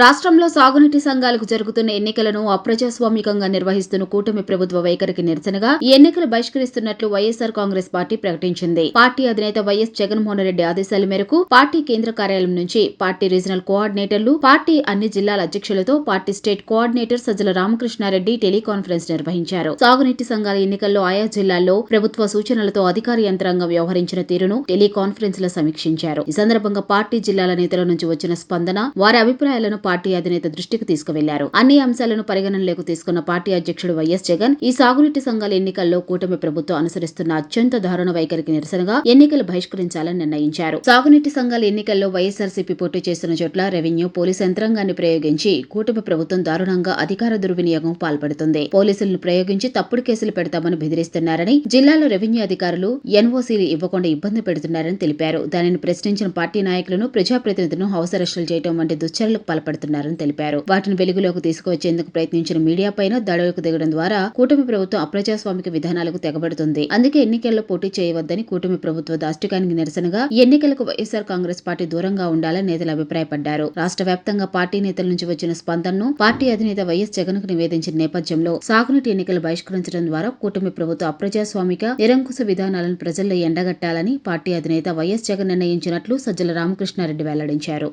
రాష్ట్రంలో సాగునీటి సంఘాలకు జరుగుతున్న ఎన్నికలను అప్రజాస్వామికంగా నిర్వహిస్తున్న కూటమి ప్రభుత్వ వైఖరికి నిరసనగా ఈ ఎన్నికలు బహిష్కరిస్తున్నట్లు వైఎస్సార్ కాంగ్రెస్ పార్టీ ప్రకటించింది. పార్టీ అధినేత వైఎస్ జగన్మోహన్ రెడ్డి ఆదేశాల మేరకు పార్టీ కేంద్ర కార్యాలయం నుంచి పార్టీ రీజనల్ కోఆర్డినేటర్లు పార్టీ అన్ని జిల్లాల అధ్యక్షులతో party state coordinator Sajjala Ramakrishna Reddy teleconference నిర్వహించారు. సాగునీటి సంఘాల ఎన్నికల్లో ఆయా జిల్లాల్లో ప్రభుత్వ సూచనలతో అధికార యంత్రాంగం వ్యవహరించిన తీరును టెలికాన్ఫరెన్స్లో సమీక్షించారు. ఈ సందర్భంగా పార్టీ జిల్లాల నేతల నుంచి వచ్చిన స్పందన వారి అభిప్రాయాలను పార్టీ అధినేత దృష్టికి తీసుకువెళ్ళారు. అన్ని అంశాలను పరిగణనలోకి తీసుకున్న పార్టీ అధ్యక్షుడు వైఎస్ జగన్ ఈ సాగునీటి సంఘాల ఎన్నికల్లో కూటమి ప్రభుత్వం అనుసరిస్తున్న అత్యంత దారుణ వైఖరికి నిరసనగా ఎన్నికలు బహిష్కరించాలని నిర్ణయించారు. సాగునీటి సంఘాల ఎన్నికల్లో వైఎస్ఆర్సీపీ పోటీ చేస్తున్న చోట్ల రెవెన్యూ పోలీస్ యంత్రాంగాన్ని ప్రయోగించి కూటమి ప్రభుత్వం దారుణంగా అధికార దుర్వినియోగం పాల్పడుతుంది. పోలీసులను ప్రయోగించి తప్పుడు కేసులు పెడతామని బెదిరిస్తున్నారని జిల్లాలో రెవెన్యూ అధికారులు ఎన్ఓసీలు ఇవ్వకుండా ఇబ్బంది పెడుతున్నారని తెలిపారు. దానిని ప్రశ్నించిన పార్టీ నాయకులను ప్రజాప్రతినిధులను హౌస్ అరెస్టులు చేయడం వంటి దుశ్చర్యలకు పాల్పడుతున్నారని తెలిపారు. వాటిని వెలుగులోకి తీసుకువచ్చేందుకు ప్రయత్నించిన మీడియా పైన దాడులకు దిగడం ద్వారా కూటమి ప్రభుత్వం అప్రజాస్వామిక విధానాలకు తెగబడుతుంది. అందుకే ఎన్నికల్లో పోటీ చేయవద్దని కూటమి ప్రభుత్వ దాష్టికానికి నిరసనగా ఎన్నికలకు వైఎస్ఆర్ కాంగ్రెస్ పార్టీ దూరంగా ఉండాలని నేతలు అభిప్రాయపడ్డారు. రాష్ట్ర వ్యాప్తంగా పార్టీ నేతల నుంచి వచ్చిన స్పందనను పార్టీ అధినేత వైఎస్ జగన్కు నివేదించిన నేపథ్యంలో సాగునీటి ఎన్నికలు బహిష్కరించడం ద్వారా కూటమి ప్రభుత్వ అప్రజాస్వామిక నిరంకుశ విధానాలను ప్రజల్లో ఎండగట్టాలని పార్టీ అధినేత వైఎస్ జగన్ నిర్ణయించినట్లు సజ్జల రామకృష్ణారెడ్డి వెల్లడించారు.